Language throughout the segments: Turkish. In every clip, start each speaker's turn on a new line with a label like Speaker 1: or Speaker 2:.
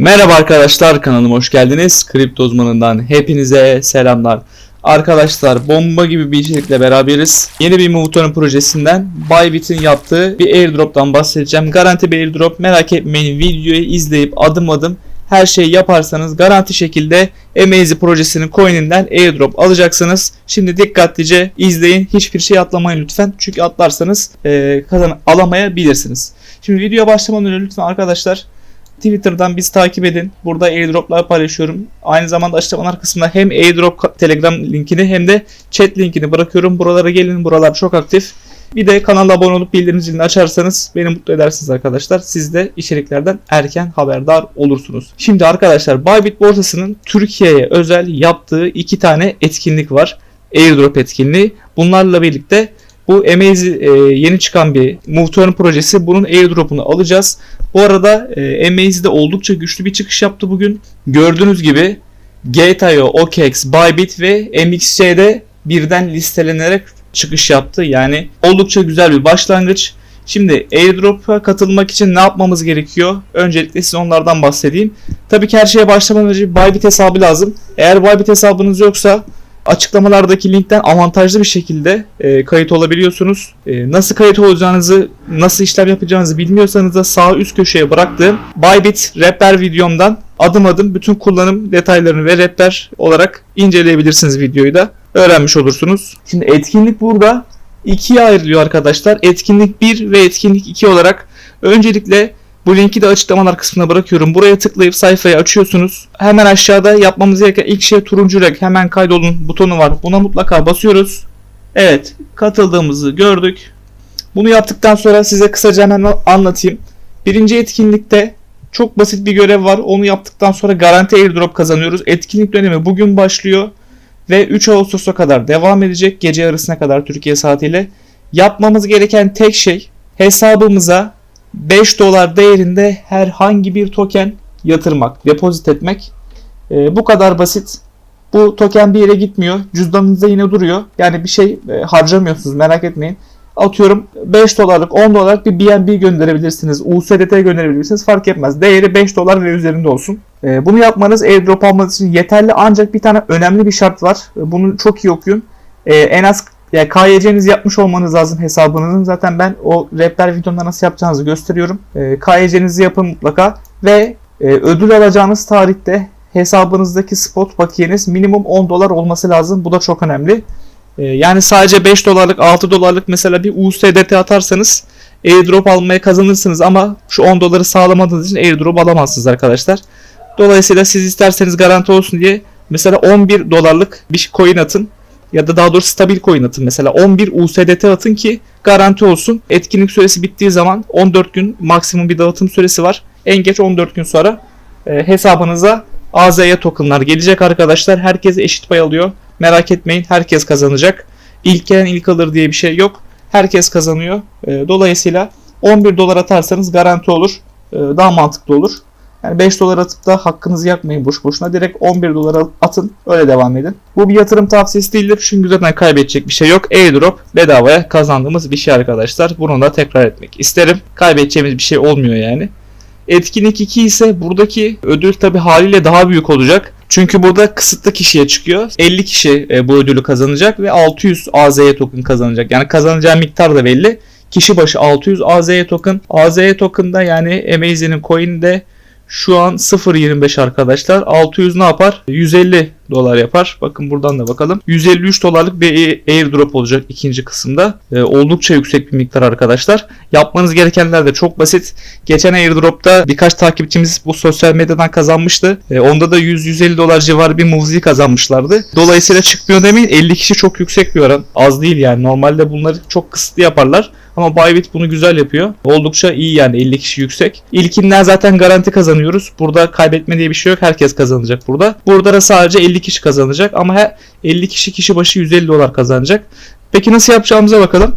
Speaker 1: Merhaba arkadaşlar kanalıma hoş geldiniz. Kripto uzmanından hepinize selamlar. Arkadaşlar bomba gibi bir içerikle beraberiz. Yeni bir Moveton projesinden Bybit'in yaptığı bir airdrop'tan bahsedeceğim. Garanti bir airdrop merak etmeyin videoyu izleyip adım adım her şeyi yaparsanız garanti şekilde Amaze projesinin coin'inden airdrop alacaksınız. Şimdi dikkatlice izleyin. Hiçbir şey atlamayın lütfen. Çünkü atlarsanız e, kazan alamayabilirsiniz. Şimdi videoya başlamadan önce lütfen arkadaşlar Twitter'dan bizi takip edin. Burada airdroplar paylaşıyorum. Aynı zamanda açıklamalar kısmında hem airdrop telegram linkini hem de chat linkini bırakıyorum. Buralara gelin. Buralar çok aktif. Bir de kanala abone olup bildirim zilini açarsanız beni mutlu edersiniz arkadaşlar. Siz de içeriklerden erken haberdar olursunuz. Şimdi arkadaşlar Bybit borsasının Türkiye'ye özel yaptığı iki tane etkinlik var. Airdrop etkinliği. Bunlarla birlikte bu Amaze e, yeni çıkan bir Moveturn projesi. Bunun airdrop'unu alacağız. Bu arada e, Amaze'de oldukça güçlü bir çıkış yaptı bugün. Gördüğünüz gibi Gate.io, OKEx, Bybit ve MXC'de birden listelenerek çıkış yaptı. Yani oldukça güzel bir başlangıç. Şimdi airdrop'a katılmak için ne yapmamız gerekiyor? Öncelikle size onlardan bahsedeyim. Tabii ki her şeye başlamadan önce Bybit hesabı lazım. Eğer Bybit hesabınız yoksa açıklamalardaki linkten avantajlı bir şekilde e, kayıt olabiliyorsunuz. E, nasıl kayıt olacağınızı, nasıl işlem yapacağınızı bilmiyorsanız da sağ üst köşeye bıraktığım Bybit rehber videomdan adım adım bütün kullanım detaylarını ve rehber olarak inceleyebilirsiniz videoyu da öğrenmiş olursunuz. Şimdi etkinlik burada ikiye ayrılıyor arkadaşlar. Etkinlik 1 ve etkinlik 2 olarak öncelikle bu linki de açıklamalar kısmına bırakıyorum. Buraya tıklayıp sayfayı açıyorsunuz. Hemen aşağıda yapmamız gereken ilk şey turuncu renk hemen kaydolun butonu var. Buna mutlaka basıyoruz. Evet katıldığımızı gördük. Bunu yaptıktan sonra size kısaca hemen anlatayım. Birinci etkinlikte çok basit bir görev var. Onu yaptıktan sonra garanti airdrop kazanıyoruz. Etkinlik dönemi bugün başlıyor ve 3 Ağustos'a kadar devam edecek. Gece yarısına kadar Türkiye saatiyle. Yapmamız gereken tek şey hesabımıza 5 dolar değerinde herhangi bir token yatırmak, depozit etmek. E, bu kadar basit. Bu token bir yere gitmiyor. Cüzdanınızda yine duruyor. Yani bir şey e, harcamıyorsunuz merak etmeyin. Atıyorum 5 dolarlık 10 dolarlık bir BNB gönderebilirsiniz. USDT gönderebilirsiniz. Fark etmez. Değeri 5 dolar ve üzerinde olsun. E, bunu yapmanız airdrop almanız için yeterli. Ancak bir tane önemli bir şart var. E, bunu çok iyi okuyun. E, en az yani KYC'nizi yapmış olmanız lazım hesabınızın. Zaten ben o rehber videomda nasıl yapacağınızı gösteriyorum. E, KYC'nizi yapın mutlaka. Ve e, ödül alacağınız tarihte hesabınızdaki spot bakiyeniz minimum 10 dolar olması lazım. Bu da çok önemli. E, yani sadece 5 dolarlık 6 dolarlık mesela bir USDT atarsanız airdrop almaya kazanırsınız ama şu 10 doları sağlamadığınız için airdrop alamazsınız arkadaşlar. Dolayısıyla siz isterseniz garanti olsun diye mesela 11 dolarlık bir coin atın ya da daha doğrusu stabil coin atın mesela 11 USDT atın ki garanti olsun. Etkinlik süresi bittiği zaman 14 gün maksimum bir dağıtım süresi var. En geç 14 gün sonra e, hesabınıza AZY tokenlar gelecek arkadaşlar. Herkes eşit pay alıyor. Merak etmeyin herkes kazanacak. İlk ilk alır diye bir şey yok. Herkes kazanıyor. E, dolayısıyla 11 dolar atarsanız garanti olur. E, daha mantıklı olur. Yani 5 dolar atıp da hakkınızı yakmayın boş boşuna. Direkt 11 dolara atın öyle devam edin. Bu bir yatırım tavsiyesi değildir çünkü zaten kaybedecek bir şey yok. Airdrop bedavaya kazandığımız bir şey arkadaşlar. Bunu da tekrar etmek isterim. Kaybedeceğimiz bir şey olmuyor yani. Etkinlik 2 ise buradaki ödül tabi haliyle daha büyük olacak. Çünkü burada kısıtlı kişiye çıkıyor. 50 kişi e, bu ödülü kazanacak ve 600 AZY token kazanacak. Yani kazanacağı miktar da belli. Kişi başı 600 AZY token. AZY token'da yani Amaze'nin coin'de şu an 0.25 arkadaşlar. 600 ne yapar? 150 dolar yapar. Bakın buradan da bakalım. 153 dolarlık bir airdrop olacak ikinci kısımda. Ee, oldukça yüksek bir miktar arkadaşlar. Yapmanız gerekenler de çok basit. Geçen airdropta birkaç takipçimiz bu sosyal medyadan kazanmıştı. Ee, onda da 100-150 dolar civarı bir muzi kazanmışlardı. Dolayısıyla çıkmıyor demeyin 50 kişi çok yüksek bir oran. Az değil yani. Normalde bunları çok kısıtlı yaparlar. Ama Bybit bunu güzel yapıyor. Oldukça iyi yani 50 kişi yüksek. İlkinden zaten garanti kazanıyoruz. Burada kaybetme diye bir şey yok. Herkes kazanacak burada. Burada da sadece 50 kişi kazanacak ama her 50 kişi kişi başı 150 dolar kazanacak. Peki nasıl yapacağımıza bakalım.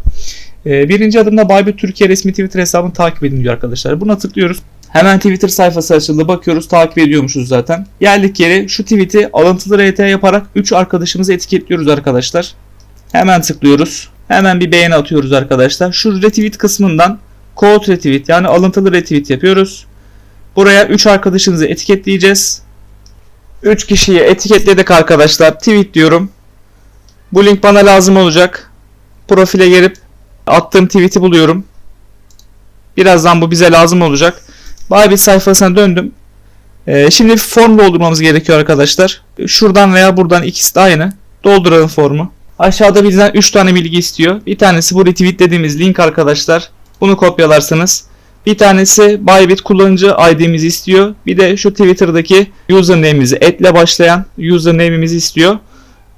Speaker 1: Ee, birinci adımda Bybit Türkiye resmi Twitter hesabını takip edin diyor arkadaşlar. Buna tıklıyoruz. Hemen Twitter sayfası açıldı. Bakıyoruz takip ediyormuşuz zaten. Geldik yere şu tweet'i alıntılı RT yaparak 3 arkadaşımızı etiketliyoruz arkadaşlar. Hemen tıklıyoruz. Hemen bir beğeni atıyoruz arkadaşlar. Şu retweet kısmından quote retweet yani alıntılı retweet yapıyoruz. Buraya 3 arkadaşınızı etiketleyeceğiz. 3 kişiyi etiketledik arkadaşlar. Tweet diyorum. Bu link bana lazım olacak. Profile gelip attığım tweet'i buluyorum. Birazdan bu bize lazım olacak. Bybit sayfasına döndüm. Ee, şimdi form doldurmamız gerekiyor arkadaşlar. Şuradan veya buradan ikisi de aynı. Dolduralım formu. Aşağıda bizden 3 tane bilgi istiyor. Bir tanesi bu retweet dediğimiz link arkadaşlar. Bunu kopyalarsanız. Bir tanesi Bybit kullanıcı ID'mizi istiyor. Bir de şu Twitter'daki username'imizi etle başlayan username'imizi istiyor.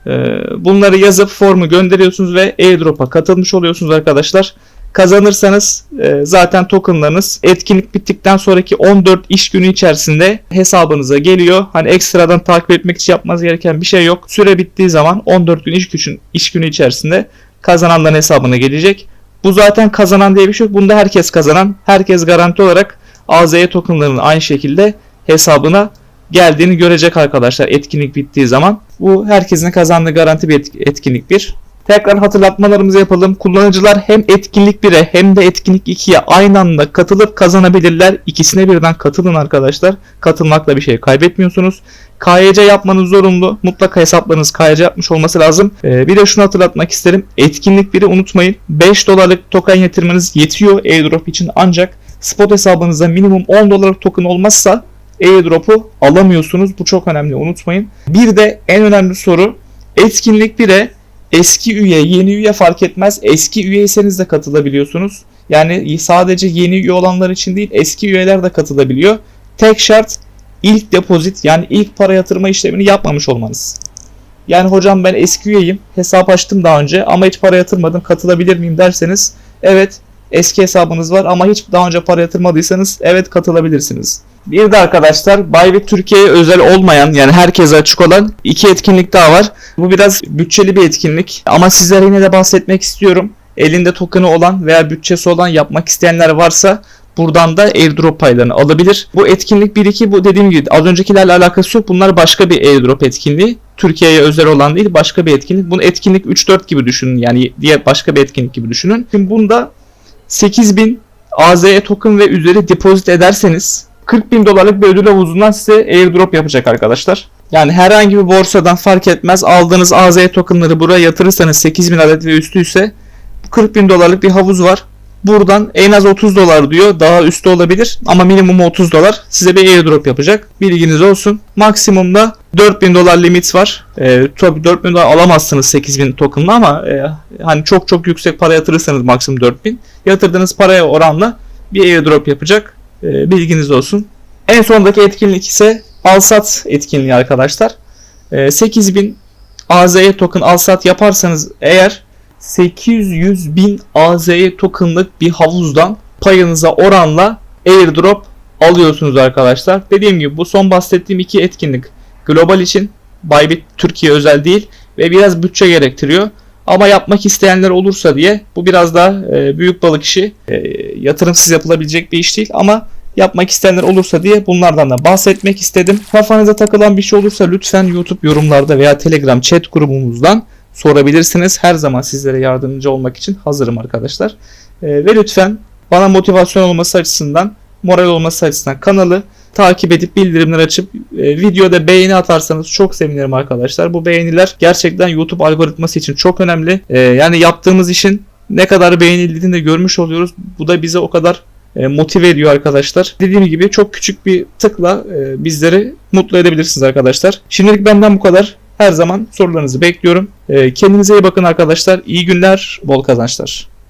Speaker 1: Ee, Bunları yazıp formu gönderiyorsunuz ve airdrop'a katılmış oluyorsunuz arkadaşlar. Kazanırsanız e, zaten tokenlarınız etkinlik bittikten sonraki 14 iş günü içerisinde hesabınıza geliyor. Hani ekstradan takip etmek için yapmanız gereken bir şey yok. Süre bittiği zaman 14 gün iş, güçün, iş günü içerisinde kazananların hesabına gelecek. Bu zaten kazanan diye bir şey yok. Bunda herkes kazanan. Herkes garanti olarak AZY tokenlarının aynı şekilde hesabına geldiğini görecek arkadaşlar etkinlik bittiği zaman. Bu herkesin kazandığı garanti bir etk- etkinlik bir. Tekrar hatırlatmalarımızı yapalım. Kullanıcılar hem etkinlik 1'e hem de etkinlik 2'ye aynı anda katılıp kazanabilirler. İkisine birden katılın arkadaşlar. Katılmakla bir şey kaybetmiyorsunuz. KYC yapmanız zorunlu. Mutlaka hesaplarınız KYC yapmış olması lazım. Ee, bir de şunu hatırlatmak isterim. Etkinlik 1'i unutmayın. 5 dolarlık token yatırmanız yetiyor airdrop için ancak spot hesabınızda minimum 10 dolarlık token olmazsa airdrop'u alamıyorsunuz. Bu çok önemli unutmayın. Bir de en önemli soru etkinlik 1'e eski üye, yeni üye fark etmez. Eski üyeyseniz de katılabiliyorsunuz. Yani sadece yeni üye olanlar için değil, eski üyeler de katılabiliyor. Tek şart ilk depozit yani ilk para yatırma işlemini yapmamış olmanız. Yani hocam ben eski üyeyim, hesap açtım daha önce ama hiç para yatırmadım, katılabilir miyim derseniz evet eski hesabınız var ama hiç daha önce para yatırmadıysanız evet katılabilirsiniz. Bir de arkadaşlar Bybit Türkiye'ye özel olmayan yani herkese açık olan iki etkinlik daha var. Bu biraz bütçeli bir etkinlik ama sizlere yine de bahsetmek istiyorum. Elinde token'ı olan veya bütçesi olan yapmak isteyenler varsa buradan da airdrop paylarını alabilir. Bu etkinlik 1-2 bu dediğim gibi az öncekilerle alakası yok. Bunlar başka bir airdrop etkinliği. Türkiye'ye özel olan değil başka bir etkinlik. Bunu etkinlik 3-4 gibi düşünün yani diğer başka bir etkinlik gibi düşünün. Şimdi bunda 8000 AZE token ve üzeri depozit ederseniz 40 bin dolarlık bir ödül havuzundan size airdrop yapacak arkadaşlar. Yani herhangi bir borsadan fark etmez aldığınız AZ tokenları buraya yatırırsanız 8000 adet ve üstü ise 40 bin dolarlık bir havuz var. Buradan en az 30 dolar diyor. Daha üstü olabilir ama minimum 30 dolar size bir airdrop yapacak. Bilginiz olsun. Maksimumda 4000 dolar limit var. Ee, tabii 4000 dolar alamazsınız 8000 token'la ama e, hani çok çok yüksek para yatırırsanız maksimum 4000 yatırdığınız paraya oranla bir airdrop yapacak. Ee, bilginiz olsun. En sondaki etkinlik ise alsat etkinliği arkadaşlar. Ee, 8000 AZ'ye token alsat yaparsanız eğer 800 bin AZ'ye tokenlık bir havuzdan payınıza oranla airdrop alıyorsunuz arkadaşlar. Dediğim gibi bu son bahsettiğim iki etkinlik global için Bybit Türkiye özel değil ve biraz bütçe gerektiriyor. Ama yapmak isteyenler olursa diye bu biraz daha e, büyük balık işi e, yatırımsız yapılabilecek bir iş değil ama yapmak isteyenler olursa diye bunlardan da bahsetmek istedim. Kafanıza takılan bir şey olursa lütfen YouTube yorumlarda veya Telegram chat grubumuzdan sorabilirsiniz. Her zaman sizlere yardımcı olmak için hazırım arkadaşlar. E, ve lütfen bana motivasyon olması açısından, moral olması açısından kanalı takip edip bildirimler açıp e, videoda beğeni atarsanız çok sevinirim arkadaşlar. Bu beğeniler gerçekten YouTube algoritması için çok önemli. E, yani yaptığımız işin ne kadar beğenildiğini de görmüş oluyoruz. Bu da bize o kadar motive ediyor arkadaşlar. Dediğim gibi çok küçük bir tıkla e, bizleri mutlu edebilirsiniz arkadaşlar. Şimdilik benden bu kadar. Her zaman sorularınızı bekliyorum. E, kendinize iyi bakın arkadaşlar. İyi günler, bol kazançlar.